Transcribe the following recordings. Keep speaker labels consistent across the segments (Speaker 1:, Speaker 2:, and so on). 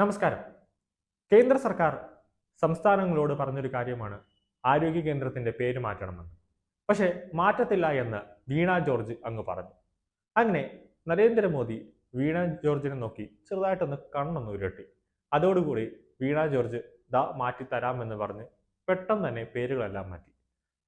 Speaker 1: നമസ്കാരം. കേന്ദ്ര സർക്കാർ സംസ്ഥാനങ്ങളോട് പറഞ്ഞൊരു കാര്യമാണ്. ആരോഗ്യ കേന്ദ്രത്തിന്റെ പേര് മാറ്റണമെന്ന്. പക്ഷേ മാറ്റത്തില്ല എന്ന് വീണ ജോർജ് അങ്ങ് പറഞ്ഞു. അങ്ങനെ നരേന്ദ്രമോദി വീണ ജോർജിനെ നോക്കി ചെറുതായിട്ടൊന്ന് കണ്ണൊന്ന് ഉരുട്ടി. അതോടുകൂടി വീണ ജോർജ് ദാ മാറ്റി തരാമെന്ന് പറഞ്ഞ് പെട്ടെന്ന് തന്നെ പേരുകളെല്ലാം മാറ്റി.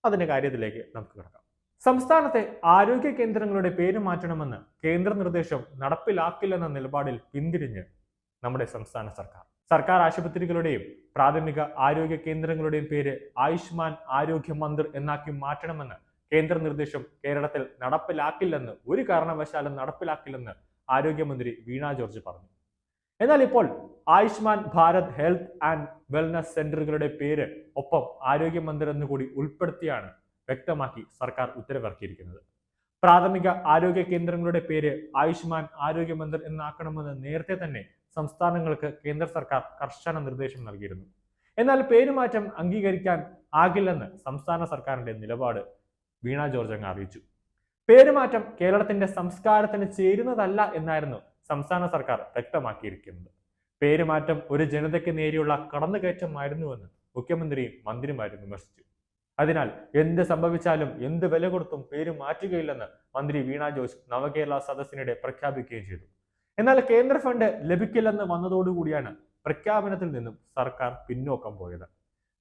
Speaker 1: അതിന്റെ കാര്യത്തിലേക്ക് നമുക്ക് കിടക്കാം. സംസ്ഥാനത്തെ ആരോഗ്യ കേന്ദ്രങ്ങളുടെ പേര് മാറ്റണമെന്ന് കേന്ദ്ര നിർദ്ദേശം നടപ്പിലാക്കില്ലെന്ന നിലപാടിൽ പിന്തിരിഞ്ഞ് നമ്മുടെ സംസ്ഥാന സർക്കാർ. സർക്കാർ ആശുപത്രികളുടെയും പ്രാഥമിക ആരോഗ്യ കേന്ദ്രങ്ങളുടെയും പേര് ആയുഷ്മാൻ ആരോഗ്യ മന്ദിർ എന്നാക്കി മാറ്റണമെന്ന് കേന്ദ്ര നിർദ്ദേശം കേരളത്തിൽ നടപ്പിലാക്കില്ലെന്ന് ഒരു കാരണവശാലും നടപ്പിലാക്കില്ലെന്ന് ആരോഗ്യമന്ത്രി വീണ ജോർജ് പറഞ്ഞു. എന്നാൽ ഇപ്പോൾ Ayushman Bharat health and wellness സെന്ററുകളുടെ പേര് ഒപ്പം ആരോഗ്യ മന്ദിർ എന്നുകൂടി ഉൾപ്പെടുത്തിയാണ് വ്യക്തമാക്കി സർക്കാർ ഉത്തരവിറക്കിയിരിക്കുന്നത്. പ്രാഥമിക ആരോഗ്യ കേന്ദ്രങ്ങളുടെ പേര് ആയുഷ്മാൻ ആരോഗ്യ മന്ദിർ എന്നാക്കണമെന്ന് നേരത്തെ തന്നെ സംസ്ഥാനങ്ങൾക്ക് കേന്ദ്ര സർക്കാർ കർശന നിർദ്ദേശം നൽകിയിരുന്നു. എന്നാൽ പേരുമാറ്റം അംഗീകരിക്കാൻ ആകില്ലെന്ന് സംസ്ഥാന സർക്കാരിന്റെ നിലപാട് വീണ ജോർജ് അങ്ങ് അറിയിച്ചു. പേരുമാറ്റം കേരളത്തിന്റെ സംസ്കാരത്തിന് ചേരുന്നതല്ല എന്നായിരുന്നു സംസ്ഥാന സർക്കാർ വ്യക്തമാക്കിയിരിക്കുന്നത്. പേരുമാറ്റം ഒരു ജനതയ്ക്ക് നേരെയുള്ള കടന്നുകയറ്റമായിരുന്നുവെന്ന് മുഖ്യമന്ത്രിയും മന്ത്രിമാരും വിമർശിച്ചു. അതിനാൽ എന്ത് സംഭവിച്ചാലും എന്ത് വില കൊടുത്തും പേര് മാറ്റുകയില്ലെന്ന് മന്ത്രി വീണ ജോർജ് നവകേരള സദസ്സിനിടെ പ്രഖ്യാപിക്കുകയും ചെയ്തു. എന്നാൽ കേന്ദ്ര ഫണ്ട് ലഭിക്കില്ലെന്ന് വന്നതോടുകൂടിയാണ് പ്രഖ്യാപനത്തിൽ നിന്നും സർക്കാർ പിന്നോക്കം പോയത്.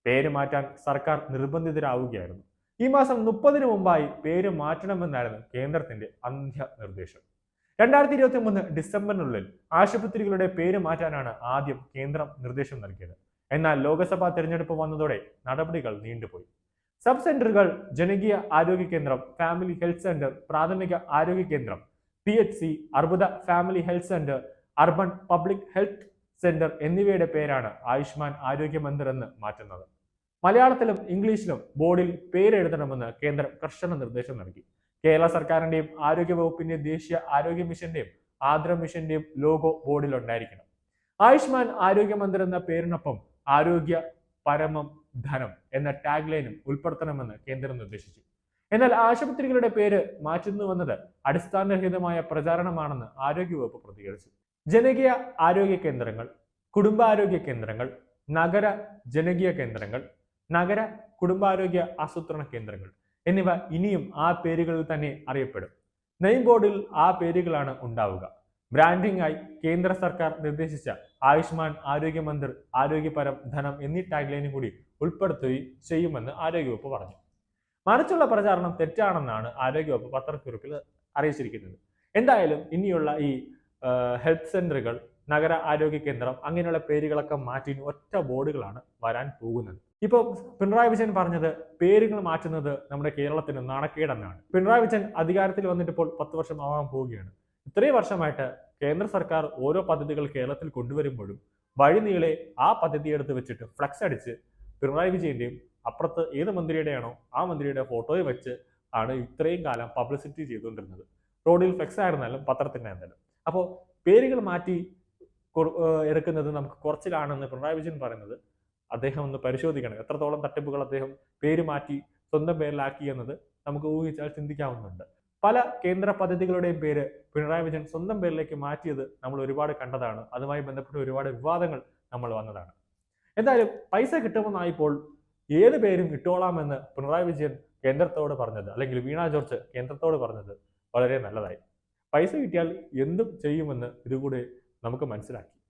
Speaker 1: പേര് മാറ്റാൻ സർക്കാർ നിർബന്ധിതരാവുകയായിരുന്നു. ഈ മാസം മുപ്പതിനു മുമ്പായി പേര് മാറ്റണമെന്നായിരുന്നു കേന്ദ്രത്തിന്റെ അന്ത്യ നിർദ്ദേശം രണ്ടായിരത്തി ഇരുപത്തി മൂന്ന് ഡിസംബറിനുള്ളിൽ ആശുപത്രികളുടെ പേര് മാറ്റാനാണ് ആദ്യം കേന്ദ്രം നിർദ്ദേശം നൽകിയത്. എന്നാൽ ലോക്സഭാ തെരഞ്ഞെടുപ്പ് വന്നതോടെ നടപടികൾ നീണ്ടുപോയി. സബ് സെന്ററുകൾ ജനകീയ ആരോഗ്യ കേന്ദ്രം ഫാമിലി ഹെൽത്ത് സെന്റർ പ്രാഥമിക ആരോഗ്യ കേന്ദ്രം പി എച്ച് സി അർബുദ family health centre urban public health centre എന്നിവയുടെ പേരാണ് ആയുഷ്മാൻ ആരോഗ്യ മന്ദിർ എന്ന് മാറ്റുന്നത്. മലയാളത്തിലും ഇംഗ്ലീഷിലും ബോർഡിൽ പേരെഴുതണമെന്ന് കേന്ദ്രം കർശന നിർദ്ദേശം നൽകി. കേരള സർക്കാരിന്റെയും ആരോഗ്യ വകുപ്പിന്റെയും ദേശീയ ആരോഗ്യ മിഷന്റെയും ആദ്ര മിഷന്റെയും ലോഗോ ബോർഡിൽ ഉണ്ടായിരിക്കണം. ആയുഷ്മാൻ ആരോഗ്യ മന്ദിർ എന്ന പേരിനൊപ്പം ആരോഗ്യ പരമം ധനം എന്ന ടാഗ് ലൈനും ഉൾപ്പെടുത്തണമെന്ന് കേന്ദ്രം നിർദ്ദേശിച്ചു. എന്നാൽ ആശുപത്രികളുടെ പേര് മാറ്റുന്നുവെന്നത് അടിസ്ഥാനരഹിതമായ പ്രചാരണമാണെന്ന് ആരോഗ്യവകുപ്പ് പ്രതികരിച്ചു. ജനകീയ ആരോഗ്യ കേന്ദ്രങ്ങൾ കുടുംബാരോഗ്യ കേന്ദ്രങ്ങൾ നഗര ജനകീയ കേന്ദ്രങ്ങൾ നഗര കുടുംബാരോഗ്യ ആസൂത്രണ കേന്ദ്രങ്ങൾ എന്നിവ ഇനിയും ആ പേരുകളിൽ തന്നെ അറിയപ്പെടും. നെയിം ബോർഡിൽ ആ പേരുകളാണ് ഉണ്ടാവുക. ബ്രാൻഡിംഗ് ആയി കേന്ദ്ര സർക്കാർ നിർദ്ദേശിച്ച ആയുഷ്മാൻ ആരോഗ്യ മന്ദിർ ആരോഗ്യപരം ധനം എന്നീ ടാഗ്ലൈനും കൂടി ഉൾപ്പെടുത്തുകയും ചെയ്യുമെന്ന് ആരോഗ്യവകുപ്പ് പറഞ്ഞു. മറിച്ചുള്ള പ്രചാരണം തെറ്റാണെന്നാണ് ആരോഗ്യവകുപ്പ് പത്രക്കുറിപ്പിൽ അറിയിച്ചിരിക്കുന്നത്. എന്തായാലും ഇനിയുള്ള ഈ ഹെൽത്ത് സെന്ററുകൾ നഗര ആരോഗ്യ കേന്ദ്രം അങ്ങനെയുള്ള പേരുകളൊക്കെ മാറ്റി ഒറ്റ ബോർഡുകളാണ് വരാൻ പോകുന്നത്. ഇപ്പോൾ പിണറായി വിജയൻ പറഞ്ഞത് പേരുകൾ മാറ്റുന്നത് നമ്മുടെ കേരളത്തിന് നാണക്കേടെന്നാണ്. പിണറായി വിജയൻ അധികാരത്തിൽ വന്നിട്ടിപ്പോൾ പത്ത് വർഷം ആവാൻ പോവുകയാണ്. ഇത്രയും വർഷമായിട്ട് കേന്ദ്ര സർക്കാർ ഓരോ പദ്ധതികൾ കേരളത്തിൽ കൊണ്ടുവരുമ്പോഴും വഴിനീളെ ആ പദ്ധതി എടുത്ത് വെച്ചിട്ട് ഫ്ലക്സ് അടിച്ച് പിണറായി വിജയന്റെയും അപ്പുറത്ത് ഏത് മന്ത്രിയുടെയാണോ ആ മന്ത്രിയുടെ ഫോട്ടോയെ വെച്ച് ആണ് ഇത്രയും കാലം പബ്ലിസിറ്റി ചെയ്തുകൊണ്ടിരുന്നത്. റോഡിൽ ഫ്ലെക്സ് ആയിരുന്നാലും പത്രത്തിനായിരുന്നാലും അപ്പോൾ പേരുകൾ മാറ്റി എടുക്കുന്നത് നമുക്ക് കുറച്ചിലാണെന്ന് പിണറായി വിജയൻ പറയുന്നത് അദ്ദേഹം ഒന്ന് പരിശോധിക്കണം. എത്രത്തോളം തട്ടിപ്പുകൾ അദ്ദേഹം പേര് മാറ്റി സ്വന്തം പേരിലാക്കി എന്നത് നമുക്ക് ഊഹിച്ചാൽ ചിന്തിക്കാവുന്നുണ്ട്. പല കേന്ദ്ര പദ്ധതികളുടെയും പേര് പിണറായി വിജയൻ സ്വന്തം പേരിലേക്ക് മാറ്റിയത് നമ്മൾ ഒരുപാട് കണ്ടതാണ്. അതുമായി ബന്ധപ്പെട്ട് ഒരുപാട് വിവാദങ്ങൾ നമ്മൾ വന്നതാണ്. എന്തായാലും പൈസ കിട്ടുമെന്നായപ്പോൾ ഏത് പേരും ഇട്ടോളാമെന്ന് പിണറായി വിജയൻ കേന്ദ്രത്തോട് പറഞ്ഞത് അല്ലെങ്കിൽ വീണ ജോർജ് കേന്ദ്രത്തോട് പറഞ്ഞത് വളരെ നല്ലതായി. പൈസ കിട്ടിയാൽ എന്തും ചെയ്യുമെന്ന് ഇതുകൂടെ നമുക്ക് മനസ്സിലാക്കി.